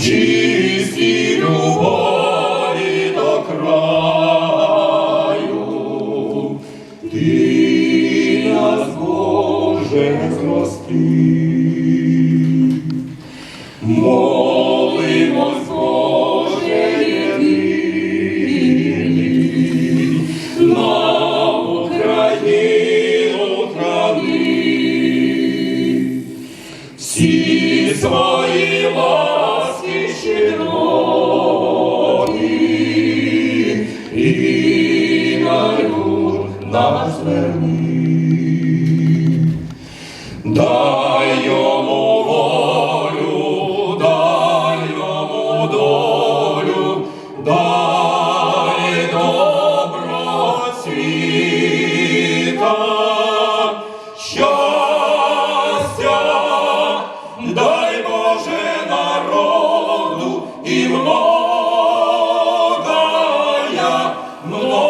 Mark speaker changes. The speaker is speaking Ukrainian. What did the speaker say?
Speaker 1: чисті любові до краю, ти нас, Боже, зрости. Молимось, Боже, єдиний, на Україну храни, всі свої ласки На нас верни. Дай йому волю, дай йому долю, дай добро світа, щастя, дай Боже народу і вновь. Lord.